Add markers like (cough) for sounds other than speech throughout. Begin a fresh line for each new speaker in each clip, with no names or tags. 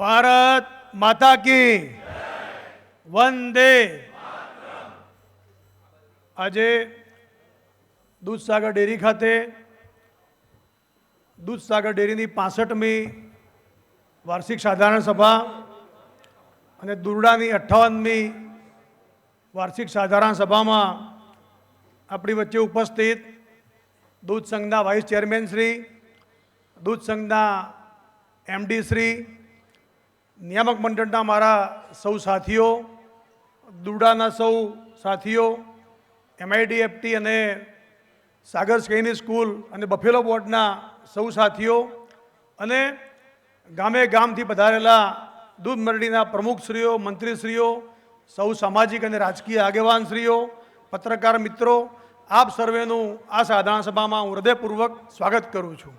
ભારત માતા કી વંદે આજે દૂધસાગર ડેરી ખાતે દૂધસાગર ડેરીની પાસઠમી વાર્ષિક સાધારણ સભા અને દુરડાની અઠ્ઠાવનમી વાર્ષિક સાધારણ સભામાં આપણી વચ્ચે ઉપસ્થિત દૂધ સંઘના વાઇસ ચેરમેન શ્રી, દૂધ સંઘના એમડી શ્રી નિયામક મંડળના મારા સૌ સાથીઓ દુરડાના સૌ સાથીઓ એમઆઈડીએફટી અને સાગર સ્કેની સ્કૂલ અને બફેલો બોર્ડના સૌ સાથીઓ અને ગામે ગામથી પધારેલા દૂધ મંડળીના પ્રમુખશ્રીઓ, મંત્રીશ્રીઓ, સૌ સામાજિક અને રાજકીય આગેવાનશ્રીઓ, પત્રકાર મિત્રો, આપ સર્વેનું આ સાધારણ સભામાં હું હૃદયપૂર્વક સ્વાગત કરું છું.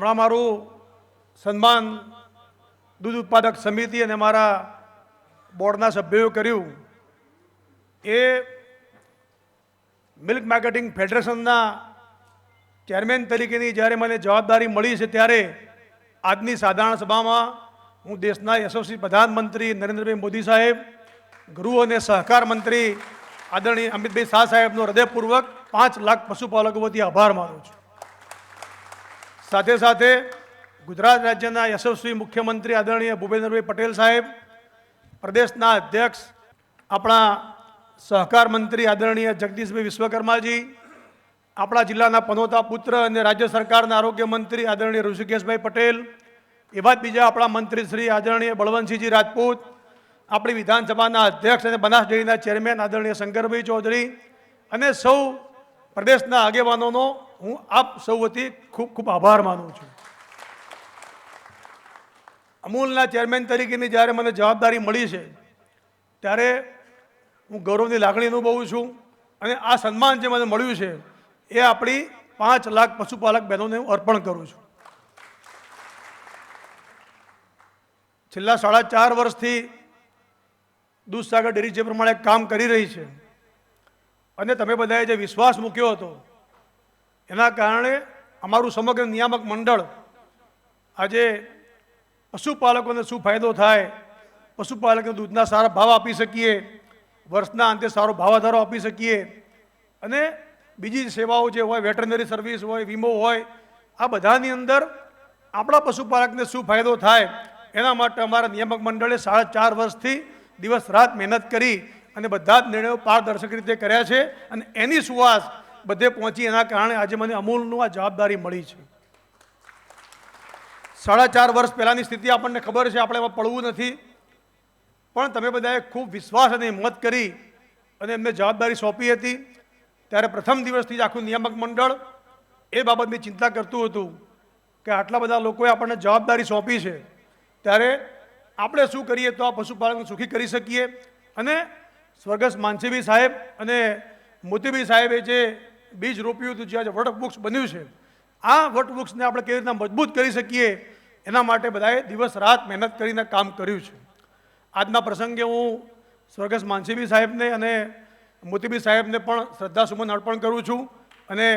હમણાં મારું સન્માન દૂધ ઉત્પાદક સમિતિ અને મારા બોર્ડના સભ્યોએ કર્યું. એ મિલ્ક માર્કેટિંગ ફેડરેશનના ચેરમેન તરીકેની જ્યારે મને જવાબદારી મળી છે ત્યારે આજની સાધારણ સભામાં હું દેશના યશસ્વી પ્રધાનમંત્રી નરેન્દ્રભાઈ મોદી સાહેબ, ગૃહ અને સહકાર મંત્રી આદરણીય અમિતભાઈ શાહ સાહેબનો હૃદયપૂર્વક પાંચ લાખ પશુપાલકો વતી આભાર માનું છું. સાથે સાથે ગુજરાત રાજ્યના યશસ્વી મુખ્યમંત્રી આદરણીય ભૂપેન્દ્રભાઈ પટેલ સાહેબ, પ્રદેશના અધ્યક્ષ, આપણા સહકાર મંત્રી આદરણીય જગદીશભાઈ વિશ્વકર્માજી, આપણા જિલ્લાના પનોતા પુત્ર અને રાજ્ય સરકારના આરોગ્ય મંત્રી આદરણીય ઋષિકેશભાઈ પટેલ, એવા જ બીજા આપણા મંત્રી શ્રી આદરણીય બળવંતસિંહજી રાજપૂત, આપણી વિધાનસભાના અધ્યક્ષ અને બનાસ ડેરીના ચેરમેન આદરણીય શંકરભાઈ ચૌધરી અને સૌ પ્રદેશના આગેવાનોનો હું આપ સૌ વતી ખૂબ ખૂબ આભાર માનું છું. અમૂલના ચેરમેન તરીકેની જ્યારે મને જવાબદારી મળી છે, ત્યારે હું ગૌરવની લાગણી અનુભવું છું અને આ સન્માન જે મને મળ્યું છે, એ આપણી પાંચ લાખ પશુપાલક બહેનોને હું અર્પણ કરું છું. છેલ્લા સાડા ચાર વર્ષથી દૂધસાગર ડેરી જે પ્રમાણે કામ કરી રહી છે, અને તમે બધાએ જે વિશ્વાસ મૂક્યો હતો એના કારણે અમારું સમગ્ર નિયામક મંડળ આજે પશુપાલકોને શું ફાયદો થાય, પશુપાલકને દૂધના સારા ભાવ આપી શકીએ, વર્ષના અંતે સારો ભાવ વધારો આપી શકીએ અને બીજી સેવાઓ જે હોય, વેટરનરી સર્વિસ હોય, વીમો હોય, આ બધાની અંદર આપણા પશુપાલકને શું ફાયદો થાય એના માટે અમારા નિયામક મંડળે સાડા ચાર વર્ષથી દિવસ રાત મહેનત કરી અને બધા જ નિર્ણયો પારદર્શક રીતે કર્યા છે અને એની સુવાસ બધે પહોંચી એના કારણે આજે મને અમૂલનું આ જવાબદારી મળી છે. સાડા ચાર વર્ષ પહેલાંની સ્થિતિ આપણને ખબર છે, આપણે એમાં પડવું નથી. પણ તમે બધાએ ખૂબ વિશ્વાસ અને હિંમત કરી અને એમને જવાબદારી સોંપી હતી. ત્યારે પ્રથમ દિવસથી જ આખું નિયામક મંડળ એ બાબતની ચિંતા કરતું હતું કે આટલા બધા લોકોએ આપણને જવાબદારી સોંપી છે. ત્યારે આપણે શું કરીએ તો આ પશુપાલકને સુખી કરી શકીએ. અને સ્વર્ગસ્થ માનસીભાઈ સાહેબ અને મોતીભાઈ સાહેબે જે બીજ રોપ્યું હતું જે આજે વટવૃક્ષ બન્યું છે, આ વટવૃક્ષને આપણે કેવી રીતના મજબૂત કરી શકીએ, એના માટે બધાએ દિવસ રાત મહેનત કરીને કામ કર્યું છે. આજના પ્રસંગે હું સ્વર્ગસ્થ માનસીબી સાહેબને અને મોતીબી સાહેબને પણ શ્રદ્ધાસુમન અર્પણ કરું છું અને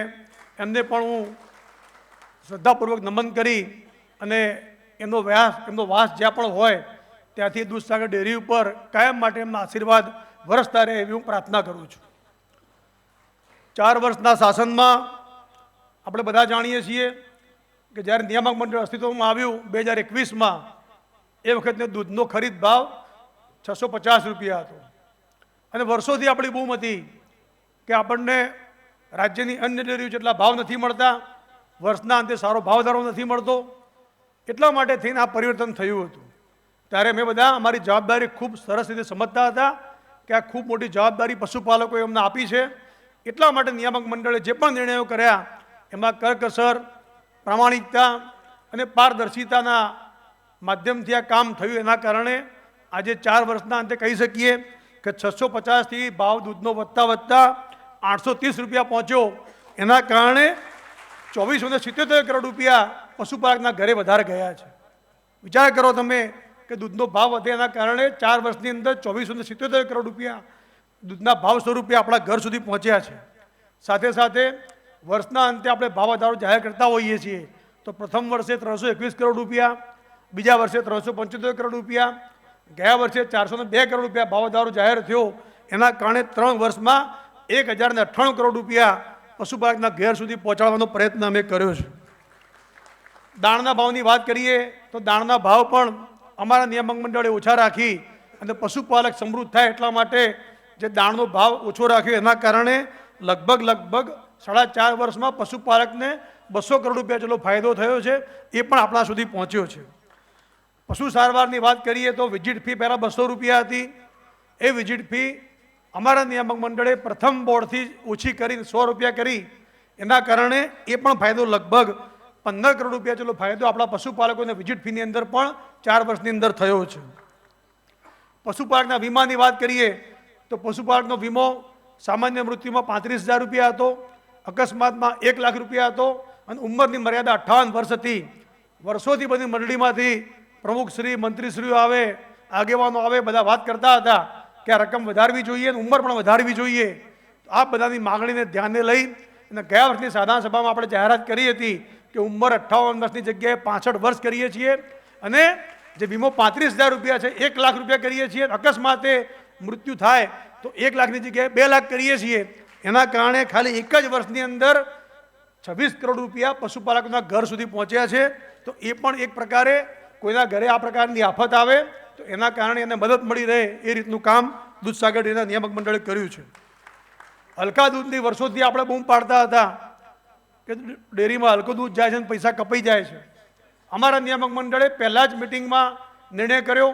એમને પણ હું શ્રદ્ધાપૂર્વક નમન કરી અને એમનો વ્યાસ, એમનો વાસ જ્યાં પણ હોય ત્યાંથી દૂધસાગર ડેરી ઉપર કાયમ માટે એમના આશીર્વાદ વરસતા રહે એવી હું પ્રાર્થના કરું છું. ચાર વર્ષના શાસનમાં આપણે બધા જાણીએ છીએ કે જ્યારે નિયામક મંડળ અસ્તિત્વમાં આવ્યું બે હજાર એકવીસમાં, એ વખતનો દૂધનો ખરીદ ભાવ છસો પચાસ રૂપિયા હતો. અને વર્ષોથી આપણી બૂમ હતી કે આપણને રાજ્યની અન્ય ડેરીઓ જેટલા ભાવ નથી મળતા, વર્ષના અંતે સારો ભાવધારો નથી મળતો, એટલા માટે થઈને આ પરિવર્તન થયું હતું. ત્યારે મેં બધા અમારી જવાબદારી ખૂબ સરસ રીતે સમજતા હતા કે આ ખૂબ મોટી જવાબદારી પશુપાલકોએ અમને આપી છે. એટલા માટે નિયામક મંડળે જે પણ નિર્ણયો કર્યા, એમાં કરકસર, પ્રામાણિકતા અને પારદર્શિતાના માધ્યમથી આ કામ થયું. એના કારણે આજે ચાર વર્ષના અંતે કહી શકીએ કે છસો પચાસથી ભાવ દૂધનો વધતા વધતા આઠસો ત્રીસ રૂપિયા પહોંચ્યો. એના કારણે ચોવીસો ને સિત્યોતેર કરોડ રૂપિયા પશુપાલકના ઘરે વધારે ગયા છે. વિચાર કરો તમે કે દૂધનો ભાવ વધે એના કારણે ચાર વર્ષની અંદર ચોવીસો ને સિત્યોતેર કરોડ રૂપિયા દૂધના ભાવ સ્વરૂપે આપણા ઘર સુધી પહોંચ્યા છે. સાથે સાથે વર્ષના અંતે આપણે ભાવ જાહેર કરતા હોઈએ છીએ. તો પ્રથમ વર્ષે ત્રણસો એકવીસ કરોડ રૂપિયા, બીજા વર્ષે ત્રણસો પંચોતેર કરોડ રૂપિયા, ગયા વર્ષે ચારસો બે કરોડ રૂપિયા ભાવ જાહેર થયો. એના કારણે ત્રણ વર્ષમાં એક હજાર ને અઠ્ઠાણું કરોડ રૂપિયા પશુપાલકના ઘેર સુધી પહોંચાડવાનો પ્રયત્ન અમે કર્યો છે. દાણના ભાવની વાત કરીએ તો દાણના ભાવ પણ અમારા નિયામક મંડળે ઓછા રાખી અને પશુપાલક સમૃદ્ધ થાય એટલા માટે જે દાણનો ભાવ ઓછો રાખ્યો એના કારણે લગભગ લગભગ સાડા ચાર વર્ષમાં પશુપાલકને બસો કરોડ રૂપિયા જેટલો ફાયદો થયો છે, એ પણ આપણા સુધી પહોંચ્યો છે. પશુ સારવારની વાત કરીએ તો વિઝિટ ફી પહેલાં બસો રૂપિયા હતી. એ વિઝિટ ફી અમારા નિયામક મંડળે પ્રથમ બોર્ડથી ઓછી કરી, સો રૂપિયા કરી. એના કારણે એ પણ ફાયદો લગભગ પંદર કરોડ રૂપિયા જેટલો ફાયદો આપણા પશુપાલકોને વિઝિટ ફીની અંદર પણ ચાર વર્ષની અંદર થયો છે. પશુપાલકના વીમાની વાત કરીએ તો પશુપાલકનો વીમો સામાન્ય મૃત્યુમાં પાંત્રીસ હજાર રૂપિયા હતો, અકસ્માતમાં એક લાખ રૂપિયા હતો અને ઉંમરની મર્યાદા અઠ્ઠાવન વર્ષ હતી વર્ષોથી બધી મંડળીમાંથી પ્રમુખશ્રી મંત્રીશ્રીઓ આવે, આગેવાનો આવે, બધા વાત કરતા હતા કે આ રકમ વધારવી જોઈએ અને ઉંમર પણ વધારવી જોઈએ. આ બધાની માગણીને ધ્યાને લઈ અને ગયા વર્ષની સાધારણ સભામાં આપણે જાહેરાત કરી હતી કે ઉંમર અઠ્ઠાવન વર્ષની જગ્યાએ પાસઠ વર્ષ કરીએ છીએ અને જે વીમો પાંત્રીસ હજાર રૂપિયા છે, એક લાખ રૂપિયા કરીએ છીએ અકસ્માતે મૃત્યુ થાય, તો એક લાખની જગ્યાએ બે લાખ કરીએ છીએ. એના કારણે ખાલી એક જ વર્ષની અંદર છવ્વીસ કરોડ રૂપિયા પશુપાલકોના ઘર સુધી પહોંચ્યા છે. તો એ પણ એક પ્રકારે કોઈના ઘરે આ પ્રકારની આફત આવે, તો એના કારણે એને મદદ મળી રહે એ રીતનું કામ દૂધસાગર ડેરીના નિયામક મંડળે કર્યું છે. હલકા દૂધની વર્ષોથી આપણે બૂમ પાડતા હતા કે ડેરીમાં હલકું દૂધ જાય છે અને પૈસા કપાઈ જાય છે. અમારા નિયામક મંડળે પહેલાં જ મિટિંગમાં નિર્ણય કર્યો,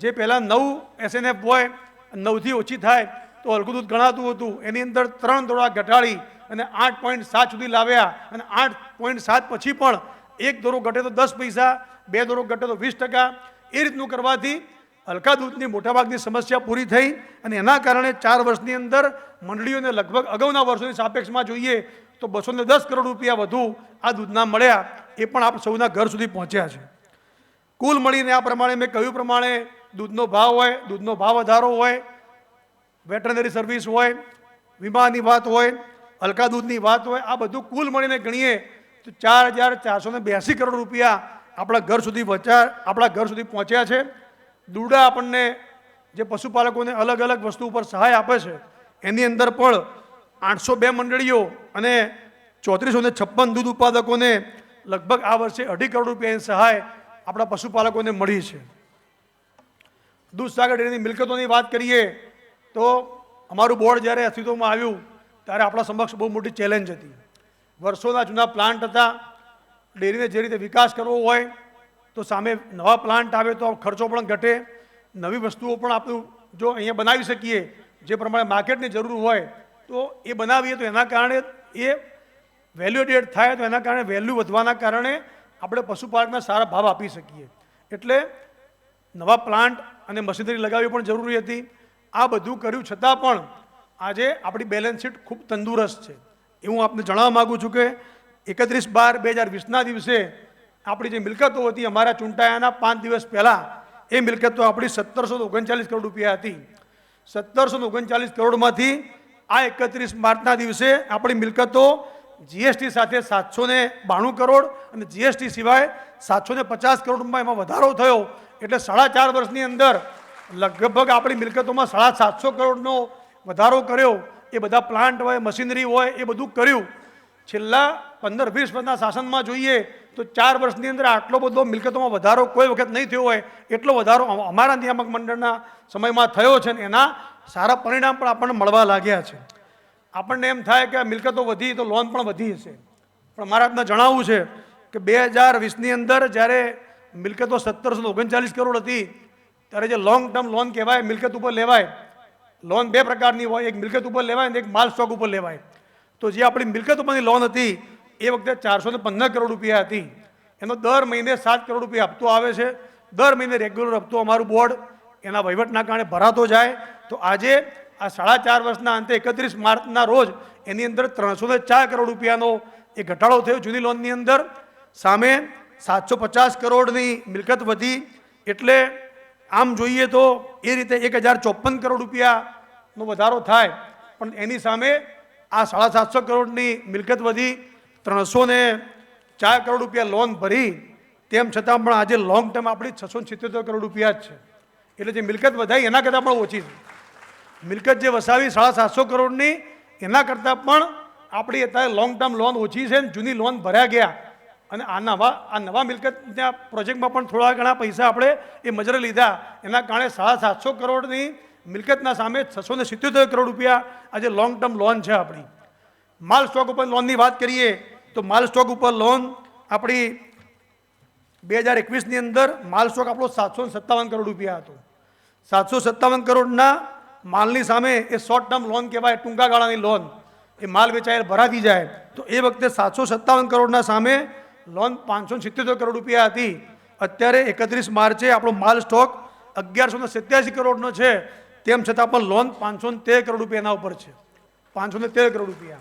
જે પહેલાં નવ એસએનએફ હોય નવથી ઓછી થાય તો હલકું દૂધ ગણાતું હતું. એની અંદર ત્રણ દોડા ઘટાડી અને આઠ પોઈન્ટ સાત સુધી લાવ્યા અને આઠ પોઈન્ટ સાત પછી પણ એક દોરો ઘટે તો દસ પૈસા, બે દોરો ઘટે તો વીસ ટકા. એ રીતનું કરવાથી હલકા દૂધની મોટાભાગની સમસ્યા પૂરી થઈ અને એના કારણે ચાર વર્ષની અંદર મંડળીઓને લગભગ અગાઉના વર્ષોની સાપેક્ષમાં જોઈએ તો બસો ને દસ કરોડ રૂપિયા વધુ આ દૂધના મળ્યા. એ પણ આપ સૌના ઘર સુધી પહોંચ્યા છે. કુલ મળીને આ પ્રમાણે મેં કહ્યું પ્રમાણે દૂધનો ભાવ હોય, દૂધનો ભાવ વધારો હોય, વેટરનરી સર્વિસ હોય, વીમાની વાત હોય, હલકા દૂધની વાત હોય, આ બધું કુલ મળીને ગણીએ તો ચાર હજાર ચારસો ને બ્યાસી કરોડ રૂપિયા આપણા ઘર સુધી પહોંચ્યા આપણા ઘર સુધી પહોંચ્યા છે. દૂડા આપણને જે પશુપાલકોને અલગ અલગ વસ્તુ ઉપર સહાય આપે છે, એની અંદર પણ આઠસો બે મંડળીઓ અને ચોત્રીસો ને છપ્પન દૂધ ઉત્પાદકોને લગભગ આ વર્ષે અઢી કરોડ રૂપિયાની સહાય આપણા પશુપાલકોને મળી છે. દૂધસાગર ડેરીની મિલકતોની વાત કરીએ તો અમારું બોર્ડ જ્યારે અસ્તિત્વમાં આવ્યું, ત્યારે આપણા સમક્ષ બહુ મોટી ચેલેન્જ હતી. વર્ષોના જૂના પ્લાન્ટ હતા, ડેરીને જે રીતે વિકાસ કરવો હોય, તો સામે નવા પ્લાન્ટ આવે તો ખર્ચો પણ ઘટે. નવી વસ્તુઓ પણ આપણું જો અહીંયા બનાવી શકીએ, જે પ્રમાણે માર્કેટની જરૂર હોય, તો એ બનાવીએ તો એના કારણે એ વેલ્યુ એડેડ થાય તો એના કારણે વેલ્યુ વધવાના કારણે આપણે પશુપાલકના સારા ભાવ આપી શકીએ. એટલે નવા પ્લાન્ટ અને મશીનરી લગાવવી પણ જરૂરી હતી. આ બધું કર્યું છતાં પણ આજે આપણી બેલેન્સ શીટ ખૂબ તંદુરસ્ત છે. એ હું આપને જણાવવા માગું છું કે એકત્રીસ બાર બે હજાર વીસના દિવસે આપણી જે મિલકતો હતી અમારા ચૂંટાયાના પાંચ દિવસ પહેલાં, એ મિલકતો આપણી સત્તરસો ઓગણચાલીસ કરોડ રૂપિયા હતી. સત્તરસો ઓગણચાલીસ કરોડમાંથી આ એકત્રીસ માર્ચના દિવસે આપણી મિલકતો જીએસટી સાથે સાતસો બાણું કરોડ અને જીએસટી સિવાય સાતસો પચાસ કરોડમાં એમાં વધારો થયો. એટલે સાડા ચાર વર્ષની અંદર લગભગ આપણી મિલકતોમાં સાડા સાતસો કરોડનો વધારો કર્યો. એ બધા પ્લાન્ટ હોય, મશીનરી હોય, એ બધું કર્યું. છેલ્લા પંદર વીસ વર્ષના શાસનમાં જોઈએ તો ચાર વર્ષની અંદર આટલો બધો મિલકતોમાં વધારો કોઈ વખત નહીં થયો હોય. એટલો વધારો અમારા નિયામક મંડળના સમયમાં થયો છે ને એના સારા પરિણામ પણ આપણને મળવા લાગ્યા છે. આપણને એમ થાય કે આ મિલકતો વધી તો લોન પણ વધી હશે. પણ મારે આપને જણાવવું છે કે બે હજાર વીસની અંદર જ્યારે મિલકતો સત્તરસો ઓગણચાલીસ કરોડ હતી. ત્યારે જે લોંગ ટર્મ લોન કહેવાય, મિલકત ઉપર લેવાય. લોન બે પ્રકારની હોય, એક મિલકત ઉપર લેવાય અને એક માલ સ્ટોક ઉપર લેવાય. તો જે આપણી મિલકત ઉપરની લોન હતી, એ વખતે ચારસો ને પંદર કરોડ રૂપિયા હતી. એનો દર મહિને સાત કરોડ રૂપિયા હપ્તો આવે છે. દર મહિને રેગ્યુલર હપ્તો અમારું બોર્ડ એના વહીવટના કારણે ભરાતો જાય. તો આજે આ સાડા ચાર વર્ષના અંતે એકત્રીસ માર્ચના રોજ એની અંદર ત્રણસો ને ચાર કરોડ રૂપિયાનો એ ઘટાડો થયો જૂની લોનની અંદર. સામે સાતસો પચાસ કરોડની મિલકત વધી, એટલે આમ જોઈએ તો એ રીતે એક હજાર ચોપન કરોડ રૂપિયાનો વધારો થાય, પણ એની સામે આ સાડા સાતસો કરોડની મિલકત વધી ત્રણસો ને ચાર કરોડ રૂપિયા લોન ભરી, તેમ છતાં પણ આજે લોંગ ટર્મ આપણી છસો સિત્તોતેર કરોડ રૂપિયા જ છે. એટલે જે મિલકત વધાઈ એના કરતાં પણ ઓછી છે. મિલકત જે વસાવી સાડા સાતસો કરોડની, એના કરતાં પણ આપણી અત્યારે લોંગ ટર્મ લોન ઓછી છે ને જૂની લોન ભર્યા ગયા અને આ નવા આ નવા મિલકતના પ્રોજેક્ટમાં પણ થોડા ઘણા પૈસા આપણે એ મજરે લીધા. એના કારણે સાડા સાતસો કરોડની મિલકતના સામે છસો ને સિત્યોતેર કરોડ રૂપિયા આજે લોંગ ટર્મ લોન છે આપણી. માલ સ્ટોક ઉપર લોનની વાત કરીએ તો માલ સ્ટોક ઉપર લોન આપણી બે હજાર એકવીસની અંદર માલ સ્ટોક આપણો સાતસો સત્તાવન કરોડ રૂપિયા હતો. સાતસો સત્તાવન કરોડના માલની સામે એ શોર્ટ ટર્મ લોન કહેવાય, ટૂંકા ગાળાની લોન એ માલ વેચાયેલ ભરાતી જાય તો એ વખતે સાતસો સત્તાવન કરોડના સામે લોન પાંચસો સિત્તોતેર કરોડ રૂપિયા હતી. અત્યારે એકત્રીસ માર્ચે આપણો માલ સ્ટોક અગિયારસો ને સત્યાસી કરોડનો છે. તેમ છતાં પણ લોન પાંચસો ને તેર કરોડ રૂપિયા એના ઉપર છે. પાંચસો ને તેર કરોડ રૂપિયા.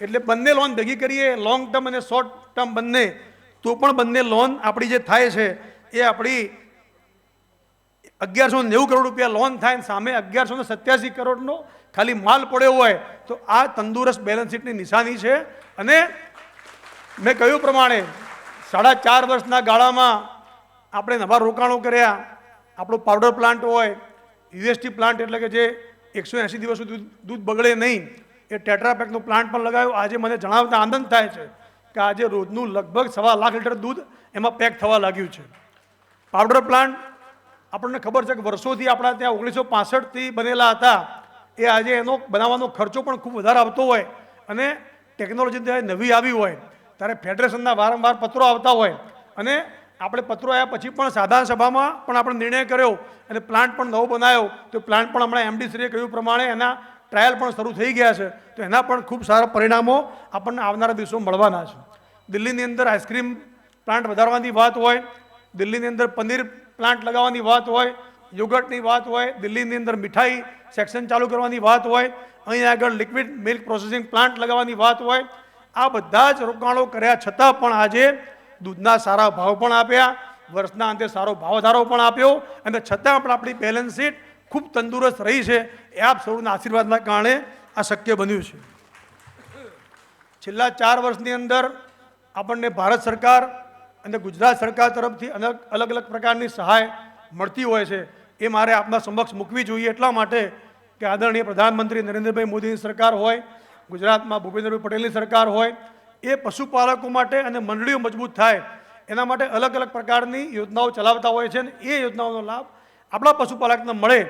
એટલે બંને લોન ભેગી કરીએ લોંગ ટર્મ અને શોર્ટ ટર્મ બંને, તો પણ બંને લોન આપણી જે થાય છે, એ આપણી અગિયારસો નેવું કરોડ રૂપિયા લોન થાય સામે અગિયારસો ને સત્યાસી કરોડનો ખાલી માલ પડ્યો હોય, તો આ તંદુરસ્ત બેલેન્સ શીટની નિશાની છે. અને મેં કહ્યું પ્રમાણે સાડા ચાર વર્ષના ગાળામાં આપણે નવા રોકાણો કર્યા. આપણો પાવડર પ્લાન્ટ હોય યુએસટી પ્લાન્ટ એટલે કે જે એકસો એંસી દિવસ સુધી દૂધ બગડે નહીં, એ ટેટ્રાપેકનો પ્લાન્ટ પણ લગાવ્યો. આજે મને જણાવતા આનંદ થાય છે કે આજે રોજનું લગભગ સવા લાખ લીટર દૂધ એમાં પેક થવા લાગ્યું છે. પાવડર પ્લાન્ટ આપણને ખબર છે કે વર્ષોથી આપણા ત્યાં ઓગણીસો પાસઠથી બનેલા હતા. એ આજે એનો બનાવવાનો ખર્ચો પણ ખૂબ વધારે આવતો હોય અને ટેકનોલોજી ત્યાં નવી આવી હોય. ત્યારે ફેડરેશનના વારંવાર પત્રો આવતા હોય અને આપણે પત્રો આવ્યા પછી પણ સાધારણ સભામાં પણ આપણે નિર્ણય કર્યો અને પ્લાન્ટ પણ નવો બનાવ્યો તો પ્લાન્ટ પણ હમણાં એમડી શ્રીએ કહ્યું પ્રમાણે એના ટ્રાયલ પણ શરૂ થઈ ગયા છે. તો એના પણ ખૂબ સારા પરિણામો આપણને આવનારા દિવસો મળવાના છે. દિલ્હીની અંદર આઈસ્ક્રીમ પ્લાન્ટ વધારવાની વાત હોય, દિલ્હીની અંદર પનીર પ્લાન્ટ લગાવવાની વાત હોય, યોગર્ટની વાત હોય, દિલ્હીની અંદર મીઠાઈ સેક્શન ચાલુ કરવાની વાત હોય, અહીં આગળ લિક્વિડ મિલ્ક પ્રોસેસિંગ પ્લાન્ટ લગાવવાની વાત હોય આ બધા જ રોકાણો કર્યા છતાં પણ આજે દૂધના સારા ભાવ પણ આપ્યા, વર્ષના અંતે સારો ભાવધારો પણ આપ્યો અને છતાં પણ આપણી બેલેન્સ શીટ ખૂબ તંદુરસ્ત રહી છે એ આપ સૌના આશીર્વાદના કારણે આ શક્ય બન્યું છે. છેલ્લા ચાર વર્ષની અંદર આપણને ભારત સરકાર અને ગુજરાત સરકાર તરફથી અલગ અલગ અલગ પ્રકારની સહાય મળતી હોય છે એ મારે આપના સમક્ષ મૂકવી જોઈએ એટલા માટે કે આદરણીય પ્રધાનમંત્રી નરેન્દ્રભાઈ મોદીની સરકાર હોય ગુજરાતમાં ભૂપેન્દ્રભાઈ પટેલની સરકાર હોય, એ પશુપાલકો માટે અને મંડળીઓ મજબૂત થાય, એના માટે અલગ અલગ પ્રકારની યોજનાઓ ચલાવતા હોય છે અને એ યોજનાઓનો લાભ આપણા પશુપાલકને મળે,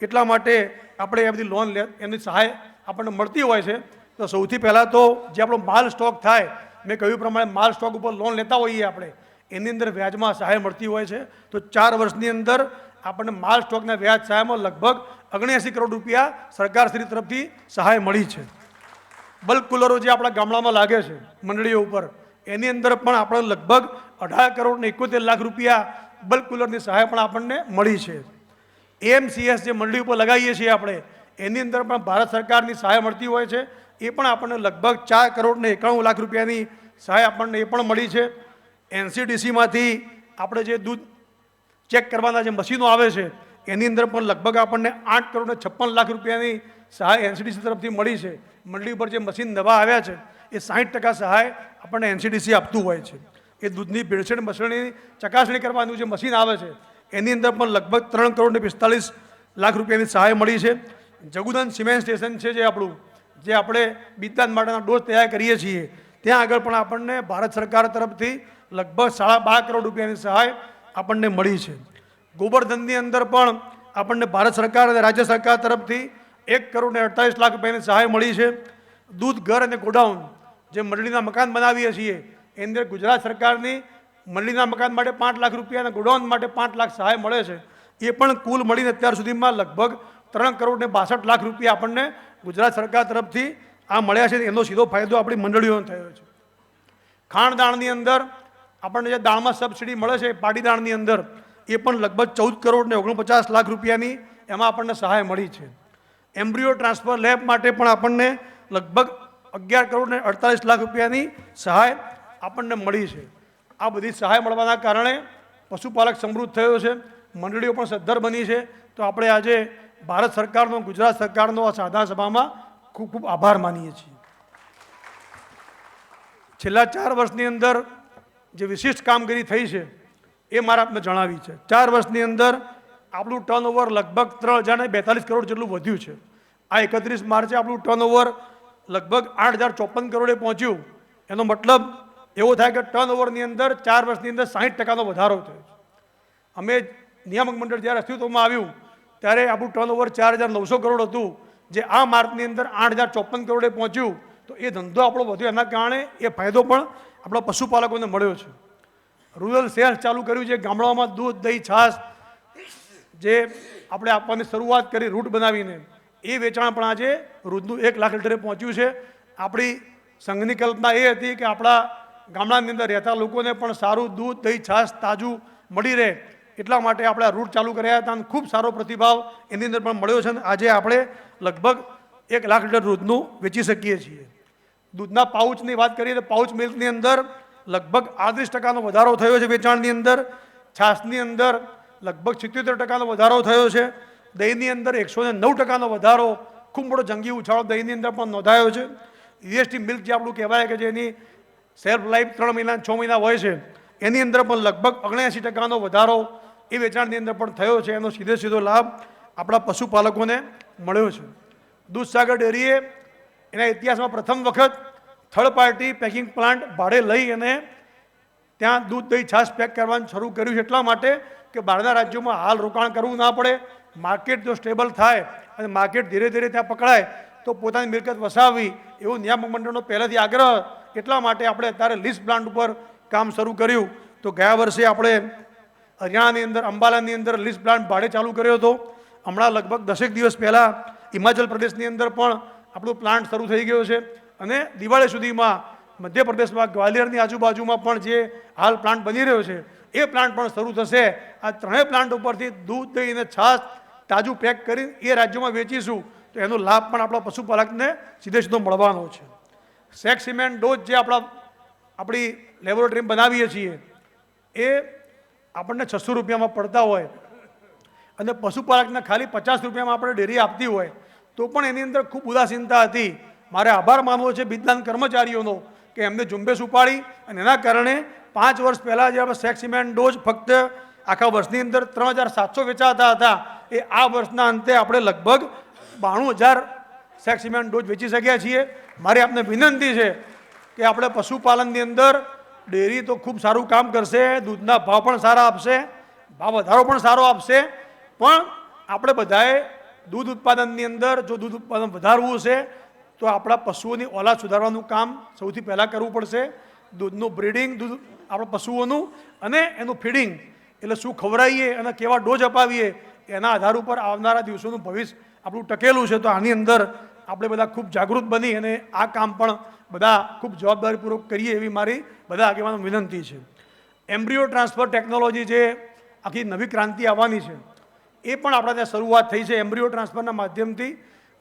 એટલા માટે આપણે એ બધી લોન લે એની સહાય આપણને મળતી હોય છે. તો સૌથી પહેલાં તો જે આપણો માલ સ્ટોક થાય, મેં કહ્યું પ્રમાણે માલ સ્ટોક ઉપર લોન લેતા હોઈએ આપણે, એની અંદર વ્યાજમાં સહાય મળતી હોય છે. તો ચાર વર્ષની અંદર આપણને માલ સ્ટોકના વ્યાજ સહાયમાં લગભગ ઓગણએંસી કરોડ રૂપિયા સરકારશ્રી તરફથી સહાય મળી છે. બલ્ક કુલરો જે આપણા ગામડામાં લાગે છે, મંડળીઓ ઉપર, એની અંદર પણ આપણે લગભગ અઢાર કરોડ ને એકોતેર લાખ રૂપિયા બલ્ક કુલરની સહાય પણ આપણને મળી છે. એમસીએસ જે મંડળી ઉપર લગાવીએ છીએ આપણે, એની અંદર પણ ભારત સરકારની સહાય મળતી હોય છે. એ પણ આપણને લગભગ ચાર કરોડ ને એકાણું લાખ રૂપિયાની સહાય આપણને એ પણ મળી છે. એનસીડીસીમાંથી આપણે જે દૂધ ચેક કરવાના જે મશીનો આવે છે, એની અંદર પણ લગભગ આપણને આઠ કરોડ ને છપ્પન લાખ રૂપિયાની સહાય એનસીડીસી તરફથી મળી છે. મંડળી ઉપર જે મશીન નવા આવ્યા છે, એ સાહીઠ ટકા સહાય આપણને એનસીડીસી આપતું હોય છે. એ દૂધની ભેળસેળ મસળની ચકાસણી કરવાનું જે મશીન આવે છે, એની અંદર પણ લગભગ ત્રણ કરોડ ને પિસ્તાલીસ લાખ રૂપિયાની સહાય મળી છે. જગુદન સિમેન્ટ સ્ટેશન છે જે આપણું, જે આપણે બીજદાન માટેના ડોઝ તૈયાર કરીએ છીએ, ત્યાં આગળ પણ આપણને ભારત સરકાર તરફથી લગભગ સાડા બાર કરોડ રૂપિયાની સહાય આપણને મળી છે. ગોબરધનની અંદર પણ આપણને ભારત સરકાર અને રાજ્ય સરકાર તરફથી એક કરોડ ને અડતાલીસ લાખ રૂપિયાની સહાય મળી છે. દૂધ, ઘર અને ગોડાઉન જે મંડળીના મકાન બનાવીએ છીએ, એની અંદર ગુજરાત સરકારની મંડળીના મકાન માટે પાંચ લાખ રૂપિયા અને ગોડાઉન માટે પાંચ લાખ સહાય મળે છે. એ પણ કુલ મળીને અત્યાર સુધીમાં લગભગ ત્રણ કરોડ ને બાસઠ લાખ રૂપિયા આપણને ગુજરાત સરકાર તરફથી આ મળ્યા છે. એનો સીધો ફાયદો આપણી મંડળીઓને થયો છે. ખાણદાણની અંદર આપણને જે દાણમાં સબસિડી મળે છે પાટીદાણની અંદર, એ પણ લગભગ ચૌદ કરોડ ને ઓગણપચાસ લાખ રૂપિયાની એમાં આપણને સહાય મળી છે. એમ્બ્રિયો ટ્રાન્સફર લેબ માટે પણ આપણને લગભગ અગિયાર કરોડ ને અડતાલીસ લાખ રૂપિયાની સહાય આપણને મળી છે. આ બધી સહાય મળવાના કારણે પશુપાલક સમૃદ્ધ થયો છે. મંડળીઓ પણ સદ્ધર બની છે. તો આપણે આજે ભારત સરકારનો, ગુજરાત સરકારનો આ સાધા સભામાં ખૂબ ખૂબ આભાર માનીએ છીએ. છેલ્લા ચાર વર્ષની અંદર જે વિશિષ્ટ કામગીરી થઈ છે એ મારે આપને જણાવી છે. ચાર વર્ષની અંદર આપણું ટર્નઓવર લગભગ ત્રણ હજાર બેતાલીસ કરોડ જેટલું વધ્યું છે. આ એકત્રીસ માર્ચે આપણું ટર્નઓવર લગભગ આઠ હજાર ચોપન કરોડે પહોંચ્યું. એનો મતલબ એવો થાય કે ટર્નઓવરની અંદર ચાર વર્ષની અંદર સાહીઠ ટકાનો વધારો થયો અમે નિયામક મંડળ જ્યારે અસ્તિત્વમાં આવ્યું, ત્યારે આપણું ટર્નઓવર ચાર હજાર નવસો કરોડ હતું. જે આ માર્ચની અંદર આઠ હજાર ચોપન કરોડે પહોંચ્યું, તો એ ધંધો આપણો વધ્યો. એના કારણે એ ફાયદો પણ આપણા પશુપાલકોને મળ્યો છે. રૂરલ સેલ્સ ચાલુ કર્યું છે. ગામડાઓમાં દૂધ, દહીં, છાશ જે આપણે આપવાની શરૂઆત કરી, રૂટ બનાવીને, એ વેચાણ પણ આજે રોજનું એક લાખ લીટરે પહોંચ્યું છે. આપણી સંઘની કલ્પના એ હતી કે આપણા ગામડાની અંદર રહેતા લોકોને પણ સારું દૂધ, દહીં, છાશ, તાજું મળી રહે એટલા માટે આપણે આ રૂટ ચાલુ કર્યા હતા અને ખૂબ સારો પ્રતિભાવ એની અંદર પણ મળ્યો છે અને આજે આપણે લગભગ એક લાખ લીટર દૂધનું વેચી શકીએ છીએ. દૂધના પાઉચની વાત કરીએ તો પાઉચ મિલ્કની અંદર લગભગ આડત્રીસ ટકાનો વધારો થયો છે વેચાણની અંદર. છાશની અંદર લગભગ સિત્યોતેર ટકાનો વધારો થયો છે. દહીંની અંદર એકસો ને નવ ટકાનો વધારો ખૂબ મોટો જંગી ઉછાળો દહીંની અંદર પણ નોંધાયો છે. ઈએસટી મિલ્ક જે આપણું કહેવાય કે જેની સેલ્ફ લાઈફ ત્રણ મહિના છ મહિના હોય છે, એની અંદર પણ લગભગ અગણ્યાસી ટકાનો વધારો એ વેચાણની અંદર પણ થયો છે. એનો સીધે સીધો લાભ આપણા પશુપાલકોને મળ્યો છે. દૂધસાગર ડેરીએ એના ઇતિહાસમાં પ્રથમ વખત થર્ડ પાર્ટી પેકિંગ પ્લાન્ટ ભાડે લઈ અને ત્યાં દૂધ દહીં છાશ પેક કરવાનું શરૂ કર્યું છે. એટલા માટે કે બહારના રાજ્યોમાં હાલ રોકાણ કરવું ના પડે માર્કેટ જો સ્ટેબલ થાય અને માર્કેટ ધીરે ધીરે ત્યાં પકડાય, તો પોતાની મિલકત વસાવવી એવો નિયામક મંડળનો પહેલાંથી આગ્રહ એટલા માટે આપણે અત્યારે લીસ પ્લાન્ટ ઉપર કામ શરૂ કર્યું. તો ગયા વર્ષે આપણે હરિયાણાની અંદર, અંબાલાની અંદર લીઝ પ્લાન્ટ ભાડે ચાલુ કર્યો હતો. હમણાં લગભગ દસેક દિવસ પહેલાં હિમાચલ પ્રદેશની અંદર પણ આપણો પ્લાન્ટ શરૂ થઈ ગયો છે. અને દિવાળી સુધીમાં મધ્યપ્રદેશમાં ગ્વાલિયરની આજુબાજુમાં પણ જે હાલ પ્લાન્ટ બની રહ્યો છે એ પ્લાન્ટ પણ શરૂ થશે. આ ત્રણેય પ્લાન્ટ ઉપરથી દૂધ દહીં અને છાશ તાજું પેક કરી એ રાજ્યોમાં વેચીશું. તો એનો લાભ પણ આપણા પશુપાલકને સીધે સીધો મળવાનો છે. સેક સિમેન્ટ ડોઝ જે આપણા, આપણી લેબોરેટરીમાં બનાવીએ છીએ, એ આપણને છસો રૂપિયામાં પડતા હોય અને પશુપાલકને ખાલી પચાસ રૂપિયામાં આપણે ડેરી આપતી હોય, તો પણ એની અંદર ખૂબ ઉદાસીનતા હતી. મારે આભાર માનવો છે વિજ્ઞાન કર્મચારીઓનો કે એમને ઝુંબેશ ઉપાડી અને એના કારણે પાંચ વર્ષ પહેલાં જે આપણે સેક્સ સિમેન્ટ ડોઝ ફક્ત આખા વર્ષની અંદર ત્રણ હજાર સાતસો વેચાતા હતા, એ આ વર્ષના અંતે આપણે લગભગ બાણું હજાર સેક્સ સિમેન્ટ ડોઝ વેચી શક્યા છીએ. મારી આપને વિનંતી છે કે આપણે પશુપાલનની અંદર ડેરી તો ખૂબ સારું કામ કરશે, દૂધના ભાવ પણ સારા આપશે, ભાવ વધારો પણ સારો આપશે, પણ આપણે બધાએ દૂધ ઉત્પાદનની અંદર જો દૂધ ઉત્પાદન વધારવું છે તો આપણા પશુઓની ઓલાદ સુધારવાનું કામ સૌથી પહેલાં કરવું પડશે. દૂધનું બ્રીડિંગ દૂધ આપણા પશુઓનું અને એનું ફીડિંગ એટલે શું ખવડાવીએ અને કેવા ડોઝ અપાવીએ, એના આધાર ઉપર આવનારા દિવસોનું ભવિષ્ય આપણું ટકેલું છે. તો આની અંદર આપણે બધા ખૂબ જાગૃત બની અને આ કામ પણ બધા ખૂબ જવાબદારીપૂર્વક કરીએ એવી મારી બધા આગેવાનો વિનંતી છે. એમ્બ્રિયો ટ્રાન્સફર ટેકનોલોજી જે આખી નવી ક્રાંતિ આવવાની છે, એ પણ આપણા ત્યાં શરૂઆત થઈ છે. એમ્બ્રિયો ટ્રાન્સફરના માધ્યમથી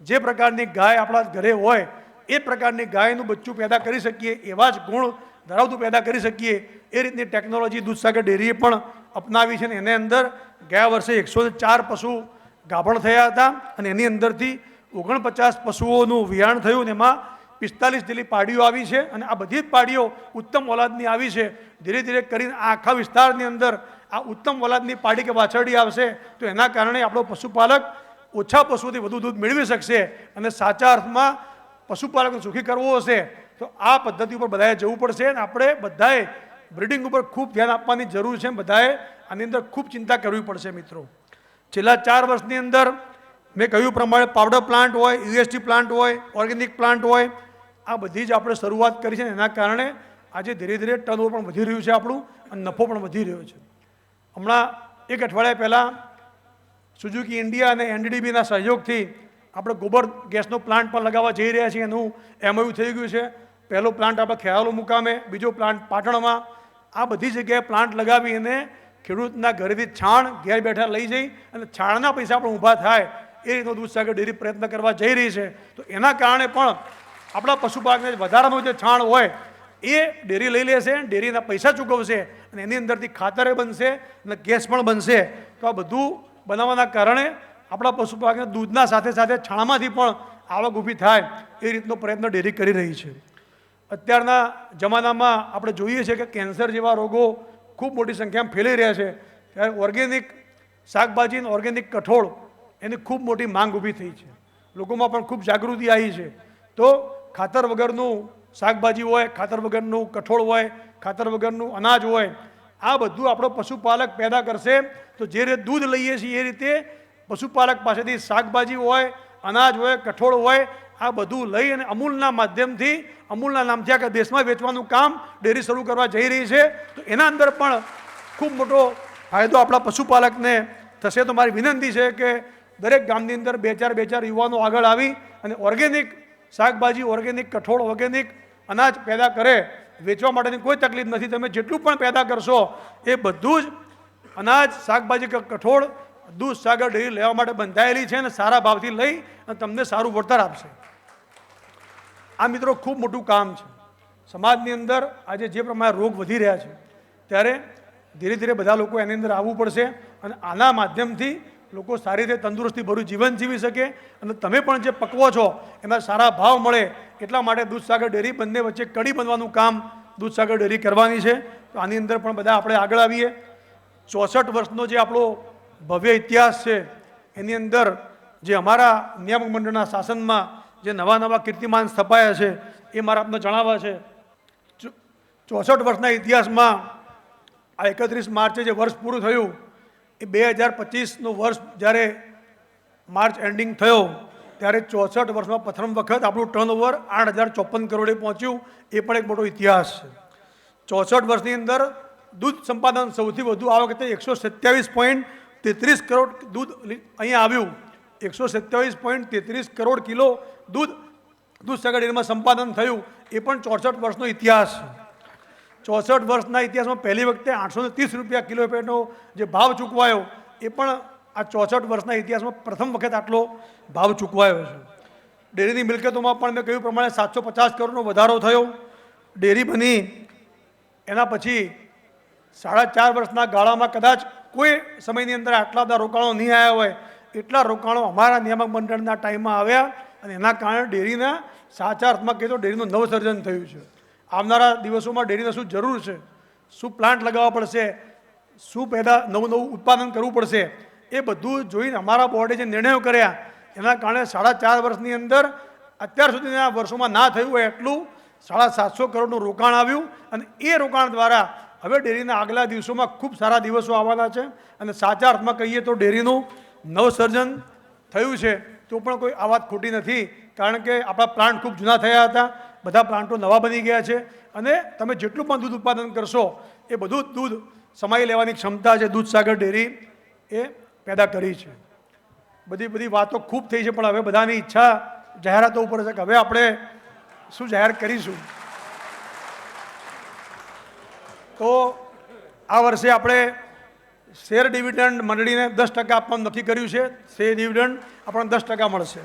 જે પ્રકારની ગાય આપણા ઘરે હોય, એ પ્રકારની ગાયનું બચ્ચું પેદા કરી શકીએ એવા જ ગુણ ધરાવતું પેદા કરી શકીએ, એ રીતની ટેકનોલોજી દૂધસાગર ડેરીએ પણ અપનાવી છે અને એની અંદર ગયા વર્ષે એકસો ચાર પશુ ગાભણ થયા હતા અને એની અંદરથી ઓગણપચાસ પશુઓનું વિયાણ થયું અને એમાં પિસ્તાલીસ જેટલી પાડીઓ આવી છે અને આ બધી જ પાડીઓ ઉત્તમ ઓલાદની આવી છે. ધીરે ધીરે કરીને આ આખા વિસ્તારની અંદર આ ઉત્તમ ઓલાદની પાડી કે વાછરડી આવશે તો એના કારણે આપણો પશુપાલક ઓછા પશુઓથી વધુ દૂધ મેળવી શકશે અને સાચા અર્થમાં પશુપાલકને સુખી કરવો હશે. તો આ પદ્ધતિ ઉપર બધાએ જવું પડશે અને આપણે બધાએ બ્રિડિંગ ઉપર ખૂબ ધ્યાન આપવાની જરૂર છે. બધાએ આની અંદર ખૂબ ચિંતા કરવી પડશે મિત્રો. છેલ્લા ચાર વર્ષની અંદર મેં કહ્યું પ્રમાણે પાવડર પ્લાન્ટ હોય યુએસટી પ્લાન્ટ હોય ઓર્ગેનિક પ્લાન્ટ હોય, આ બધી જ આપણે શરૂઆત કરી છે ને એના કારણે આજે ધીરે ધીરે ટર્નઓવર પણ વધી રહ્યું છે આપણું અને નફો પણ વધી રહ્યો છે. હમણાં એક અઠવાડિયા પહેલાં સુઝુકી ઇન્ડિયા અને એનડીડીબીના સહયોગથી આપણે ગોબર ગેસનો પ્લાન્ટ પણ લગાવવા જઈ રહ્યા છીએ. એનું એમઓયુ થઈ ગયું છે. પહેલો પ્લાન્ટ આપણે ખ્યાલો મુકામે, બીજો પ્લાન્ટ પાટણમાં. આ બધી જગ્યાએ પ્લાન્ટ લગાવી અને ખેડૂતના ઘરેથી છાણ ઘેર બેઠા લઈ જઈ અને છાણના પૈસા પણ ઊભા થાય એ રીતનો દૂધસાગર ડેરી પ્રયત્ન કરવા જઈ રહી છે. તો એના કારણે પણ આપણા પશુપાલકને વધારાનું જે છાણ હોય એ ડેરી લઈ લેશે ડેરીના પૈસા ચૂકવશે અને એની અંદરથી ખાતરે બનશે અને ગેસ પણ બનશે. તો આ બધું બનાવવાના કારણે આપણા પશુપાલકને દૂધના સાથે સાથે છાણમાંથી પણ આવક ઊભી થાય એ રીતનો પ્રયત્ન ડેરી કરી રહી છે. અત્યારના જમાનામાં આપણે જોઈએ છીએ કે કેન્સર જેવા રોગો ખૂબ મોટી સંખ્યામાં ફેલાઈ રહ્યા છે. ત્યારે ઓર્ગેનિક શાકભાજી ઓર્ગેનિક કઠોળ એની ખૂબ મોટી માંગ ઊભી થઈ છે. લોકોમાં પણ ખૂબ જાગૃતિ આવી છે. તો ખાતર વગરનું શાકભાજી હોય, ખાતર વગરનું કઠોળ હોય, ખાતર વગરનું અનાજ હોય, આ બધું આપણો પશુપાલક પેદા કરશે. તો જે રીતે દૂધ લઈએ છીએ એ રીતે પશુપાલક પાસેથી શાકભાજી હોય, અનાજ હોય, કઠોળ હોય આ બધું લઈ અને અમૂલના માધ્યમથી, અમૂલના નામથી આખા દેશમાં વેચવાનું કામ ડેરી શરૂ કરવા જઈ રહી છે. તો એના અંદર પણ ખૂબ મોટો ફાયદો આપણા પશુપાલકને થશે. તો મારી વિનંતી છે કે દરેક ગામની અંદર બે ચાર બે ચાર યુવાનો આગળ આવી અને ઓર્ગેનિક શાકભાજી, ઓર્ગેનિક કઠોળ, ઓર્ગેનિક અનાજ પેદા કરે. વેચવા માટેની કોઈ તકલીફ નથી. તમે જેટલું પણ પેદા કરશો, એ બધું જ અનાજ, શાકભાજી કઠોળ દૂધ, સાગર ડેરી લેવા માટે બંધાયેલી છે અને સારા ભાવથી લઈ અને તમને સારું વળતર આપશે. આ મિત્રો ખૂબ મોટું કામ છે. સમાજની અંદર આજે જે પ્રમાણે રોગ વધી રહ્યા છે, ત્યારે ધીરે ધીરે બધા લોકો એની અંદર આવવું પડશે અને આના માધ્યમથી લોકો સારી રીતે તંદુરસ્તી ભર્યું જીવન જીવી શકે અને તમે પણ જે પકવો છો, એમાં સારા ભાવ મળે એટલા માટે દૂધસાગર ડેરી બંને વચ્ચે કડી બનવાનું કામ દૂધસાગર ડેરી કરવાની છે. તો આની અંદર પણ બધા આપણે આગળ આવીએ. ચોસઠ વર્ષનો જે આપણો ભવ્ય ઇતિહાસ છે, એની અંદર જે અમારા નિયામક મંડળના શાસનમાં જે નવા નવા કીર્તિમાન સ્થપાયા છે, એ મારા આપને જણાવવા છે. ચોસઠ વર્ષના ઇતિહાસમાં આ એકત્રીસ માર્ચે જે વર્ષ પૂરું થયું, એ બે હજાર પચીસનું વર્ષ જ્યારે માર્ચ એન્ડિંગ થયો, ત્યારે ચોસઠ વર્ષમાં પ્રથમ વખત આપણું ટર્નઓવર આઠ હજાર ચોપન કરોડે પહોંચ્યું, એ પણ એક મોટો ઇતિહાસ છે. ચોસઠ વર્ષની અંદર દૂધ સંપાદન સૌથી વધુ, આ વખતે એકસો સત્યાવીસ પોઈન્ટ તેત્રીસ કરોડ દૂધ અહીંયા આવ્યું. એકસો સત્યાવીસ પોઈન્ટ તેત્રીસ કરોડ કિલો દૂધ દૂધ સાગર ડેરીમાં સંપાદન થયું. એ પણ ચોસઠ વર્ષનો ઇતિહાસ. ચોસઠ વર્ષના ઇતિહાસમાં પહેલી વખતે આઠસો ત્રીસ રૂપિયા કિલો પેટનો જે ભાવ ચૂકવાયો, એ પણ આ ચોસઠ વર્ષના ઇતિહાસમાં પ્રથમ વખત આટલો ભાવ ચૂકવાયો છે. ડેરીની મિલકતોમાં પણ મેં કહ્યું પ્રમાણે સાતસો પચાસ કરોડનો વધારો થયો. ડેરી બની. એના પછી સાડા ચાર વર્ષના ગાળામાં કદાચ કોઈ સમયની અંદર આટલા બધા રોકાણો નહીં આવ્યા હોય એટલા રોકાણો અમારા નિયામક મંડળના ટાઈમમાં આવ્યા અને એના કારણે ડેરીના સાચા અર્થમાં કહીએ તો ડેરીનું નવસર્જન થયું છે. આવનારા દિવસોમાં ડેરીને શું જરૂર છે? શું પ્લાન્ટ લગાવવા પડશે? શું પેદા નવું નવું ઉત્પાદન કરવું પડશે? એ બધું જોઈને અમારા બોર્ડે જે નિર્ણયો કર્યા, એના કારણે સાડા ચાર વર્ષની અંદર અત્યાર સુધીના વર્ષોમાં ના થયું હોય એટલું સાડા સાતસો કરોડનું રોકાણ આવ્યું અને એ રોકાણ દ્વારા હવે ડેરીના આગલા દિવસોમાં ખૂબ સારા દિવસો આવવાના છે અને સાચા અર્થમાં કહીએ તો ડેરીનું નવસર્જન થયું છે, તો પણ કોઈ આ વાત ખોટી નથી, કારણ કે આપણા પ્લાન્ટ ખૂબ જૂના થયા હતા, બધા પ્લાન્ટો નવા બની ગયા છે, અને તમે જેટલું પણ દૂધ ઉત્પાદન કરશો, એ બધું દૂધ સમાઈ લેવાની ક્ષમતા છે દૂધસાગર ડેરી એ પેદા કરી છે. બધી બધી વાતો ખૂબ થઈ છે, પણ હવે બધાની ઈચ્છા જાહેરાતો ઉપર છે કે હવે આપણે શું જાહેર કરીશું. તો આ વર્ષે આપણે શેર ડિવિડન્ડ મંડળીને દસ ટકા આપવાનું નક્કી કર્યું છે. શેર ડિવિડન્ડ આપણને દસ ટકા મળશે.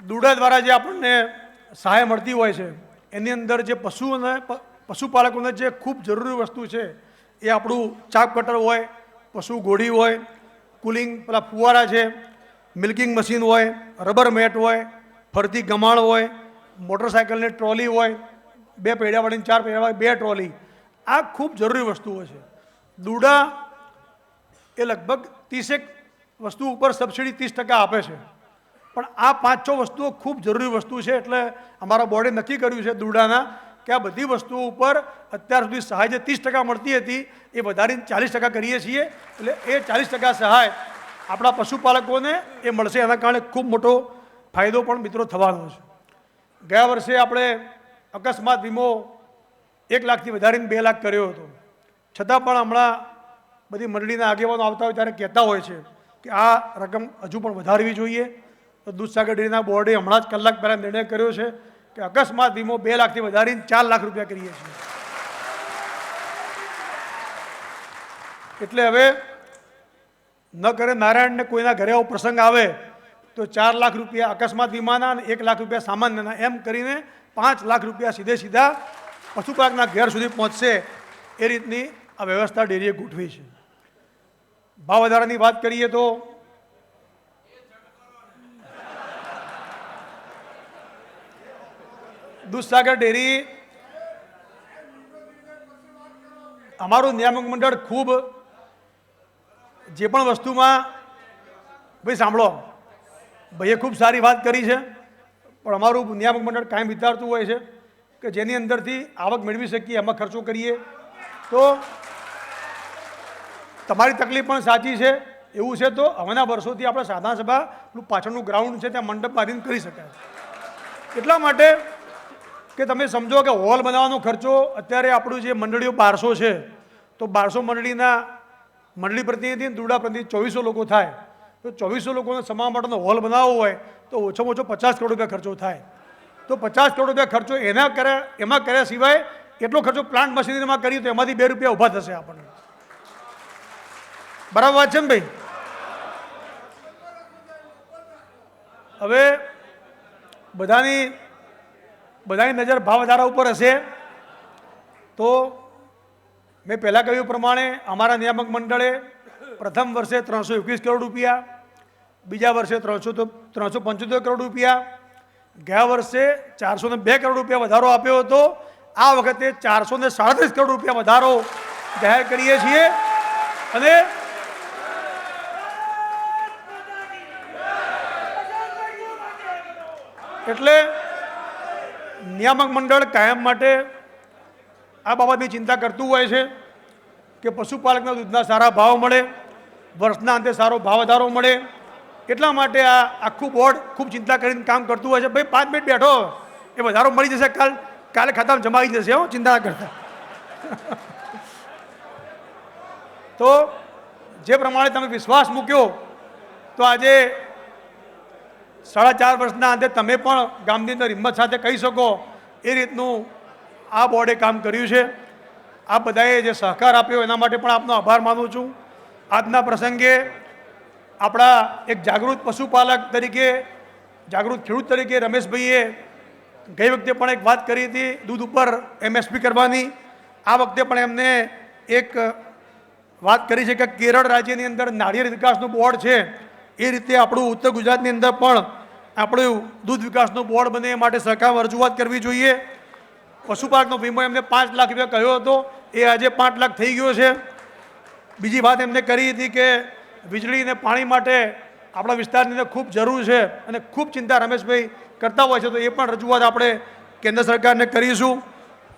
દુડા દ્વારા જે આપણને સહાય મળતી હોય છે, એની અંદર જે પશુઓને પશુપાલકોને જે ખૂબ જરૂરી વસ્તુ છે, એ આપણું ચાપ કટર હોય, પશુ ઘોડી હોય, કુલિંગ પેલા ફુવારા છે, મિલ્કિંગ મશીન હોય, રબર મેટ હોય, ફરતી ગમાણ હોય, મોટરસાયકલની ટ્રોલી હોય, બે પૈડાવાળીને ચાર પૈડાવાળી બે ટ્રોલી, આ ખૂબ જરૂરી વસ્તુઓ છે. દૂડા એ લગભગ ત્રીસેક વસ્તુ ઉપર સબસિડી ત્રીસ ટકા આપે છે. પણ આ પાંચ છ વસ્તુઓ ખૂબ જરૂરી વસ્તુ છે એટલે અમારા બોર્ડે નક્કી કર્યું છે દૂડાના કે આ બધી વસ્તુઓ ઉપર અત્યાર સુધી સહાય જે ત્રીસ ટકા મળતી હતી એ વધારીને ચાલીસ ટકા કરીએ છીએ. એટલે એ ચાલીસ ટકા સહાય આપણા પશુપાલકોને એ મળશે. એના કારણે ખૂબ મોટો ફાયદો પણ મિત્રો થવાનો છે. ગયા વર્ષે આપણે અકસ્માત વીમો એક લાખથી વધારીને બે લાખ કર્યો હતો. છતાં પણ હમણાં બધી મંડળીના આગેવાનો આવતા હોય ત્યારે કહેતા હોય છે કે આ રકમ હજુ પણ વધારવી જોઈએ. તો દૂધસાગર ડેરીના બોર્ડે હમણાં જ કલાક પહેલાં નિર્ણય કર્યો છે કે અકસ્માત વીમો બે લાખથી વધારીને ચાર લાખ રૂપિયા કરીએ છીએ. એટલે હવે ન કરે નારાયણને કોઈના ઘરે આવો પ્રસંગ આવે તો ચાર લાખ રૂપિયા અકસ્માત વીમાના અને એક લાખ રૂપિયા સામાન્યના એમ કરીને પાંચ લાખ રૂપિયા સીધે સીધા પશુપાકના ઘર સુધી પહોંચશે. એ રીતની આ વ્યવસ્થા ડેરીએ ગોઠવી છે. ભાવ વધારાની વાત કરીએ તો દૂધસાગર ડેરી અમારું નિયામક મંડળ ખૂબ જે પણ વસ્તુમાં, ભાઈ સાંભળો, ભાઈએ ખૂબ સારી વાત કરી છે, પણ અમારું નિયામક મંડળ કાયમ વિચારતું હોય છે કે જેની અંદરથી આવક મેળવી શકીએ, એમાં ખર્ચો કરીએ તો તમારી તકલીફ પણ સાચી છે, એવું છે તો હવેના વર્ષોથી આપણે સાધા સભા પાછળનું ગ્રાઉન્ડ છે, ત્યાં મંડપ બાંધીને કરી શકાય. એટલા માટે કે તમે સમજો કે હોલ બનાવવાનો ખર્ચો અત્યારે આપણું જે મંડળીઓ બારસો છે, તો બારસો મંડળીના મંડળી પ્રતિનિધિ દુરડા પ્રતિનિધિ ચોવીસો લોકો થાય. તો ચોવીસો લોકોને સમાવવા માટેનો હોલ બનાવવો હોય, તો ઓછામાં ઓછો પચાસ કરોડ રૂપિયા ખર્ચો થાય. તો પચાસ કરોડ રૂપિયા ખર્ચો એના કર્યા, એમાં કર્યા સિવાય એટલો ખર્ચો પ્લાન્ટ મશીનરીમાં કરીએ તો એમાંથી બે રૂપિયા ઊભા થશે આપણને. બરાબર વાત છે ને ભાઈ? હવે બધાની બધાની નજર ભાવ વધારા ઉપર હશે. તો મેં પહેલાં કહ્યું પ્રમાણે અમારા નિયામક મંડળે પ્રથમ વર્ષે ત્રણસો એકવીસ કરોડ રૂપિયા, બીજા વર્ષે ત્રણસો તો, ત્રણસો પંચોતેર કરોડ રૂપિયા, ગયા વર્ષે ચારસો ને બે કરોડ રૂપિયા વધારો આપ્યો હતો. આ વખતે ચારસો ને સાડત્રીસ કરોડ રૂપિયા વધારો જાહેર કરીએ છીએ. અને એટલે નિયામક મંડળ કાયમ માટે આ બાબતની ચિંતા કરતું હોય છે કે પશુપાલકના દૂધના સારા ભાવ મળે, વર્ષના અંતે સારો ભાવ વધારો મળે. એટલા માટે આ આખું બોર્ડ ખૂબ ચિંતા કરીને કામ કરતું હોય છે. ભાઈ, પાંચ મિનિટ બેઠો, એ વધારો મળી જશે કાલ. કાલે ખાતામાં જમાઈ જશે હો, ચિંતા ના કરતા. (laughs) તો જે પ્રમાણે તમે વિશ્વાસ મૂક્યો, તો આજે સાડા ચાર વર્ષના અંતે તમે પણ ગામની અંદર હિંમત સાથે કહી શકો એ રીતનું આ બોર્ડે કામ કર્યું છે. આ બધાએ જે સહકાર આપ્યો એના માટે પણ આપનો આભાર માનું છું. આજના પ્રસંગે આપણા એક જાગૃત પશુપાલક તરીકે, જાગૃત ખેડૂત તરીકે રમેશભાઈએ ગઈ વખતે પણ એક વાત કરી હતી દૂધ ઉપર એમએસપી કરવાની. આ વખતે પણ એમને એક વાત કરી છે કે કેરળ રાજ્યની અંદર નાળિયેર વિકાસનું બોર્ડ છે. એ રીતે આપણું ઉત્તર ગુજરાતની અંદર પણ આપણું દૂધ વિકાસનું બોર્ડ બને એ માટે સરકારમાં રજૂઆત કરવી જોઈએ. પશુપાલકનો વીમો એમને પાંચ લાખ રૂપિયા કહ્યો હતો. એ આજે પાંચ લાખ થઈ ગયો છે. બીજી વાત એમને કરી હતી કે વીજળી અને પાણી માટે આપણા વિસ્તારની અંદર ખૂબ જરૂર છે અને ખૂબ ચિંતા રમેશભાઈ કરતા હોય છે, તો એ પણ રજૂઆત આપણે કેન્દ્ર સરકારને કરીશું.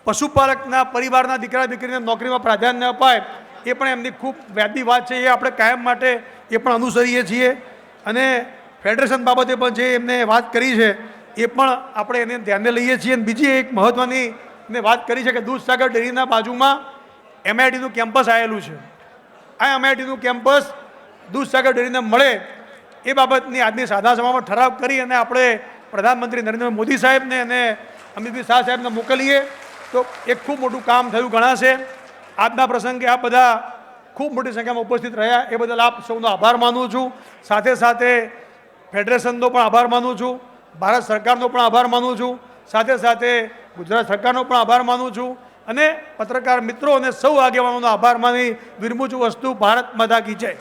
પશુપાલકના પરિવારના દીકરા દીકરીને નોકરીમાં પ્રાધાન્ય અપાય, એ પણ એમની ખૂબ વ્યાજબી વાત છે, એ આપણે કાયમ માટે એ પણ અનુસરીએ છીએ. અને ફેડરેશન બાબતે પણ જે એમને વાત કરી છે, એ પણ આપણે એને ધ્યાને લઈએ છીએ. અને બીજી એક મહત્ત્વની એમને વાત કરી છે કે દૂધસાગર ડેરીના બાજુમાં એમઆઈટીનું કેમ્પસ આવેલું છે. આ એમઆઈટીનું કેમ્પસ દૂધસાગર ડેરીને મળે, એ બાબતની આજની સાધા સભામાં ઠરાવ કરી અને આપણે પ્રધાનમંત્રી નરેન્દ્ર મોદી સાહેબને અને અમિતભાઈ શાહ સાહેબને મોકલીએ, તો એક ખૂબ મોટું કામ થયું ગણાશે. આજના પ્રસંગે આ બધા ખૂબ મોટી સંખ્યામાં ઉપસ્થિત રહ્યા, એ બદલ આપ સૌનો આભાર માનું છું. સાથે સાથે ફેડરેશનનો પણ આભાર માનું છું, ભારત સરકારનો પણ આભાર માનું છું. સાથે સાથે ગુજરાત સરકારનો પણ આભાર માનું છું. અને પત્રકાર મિત્રો અને સૌ આગેવાનોનો આભાર માની વિરમું વસ્તુ, ભારત માતા કી જય.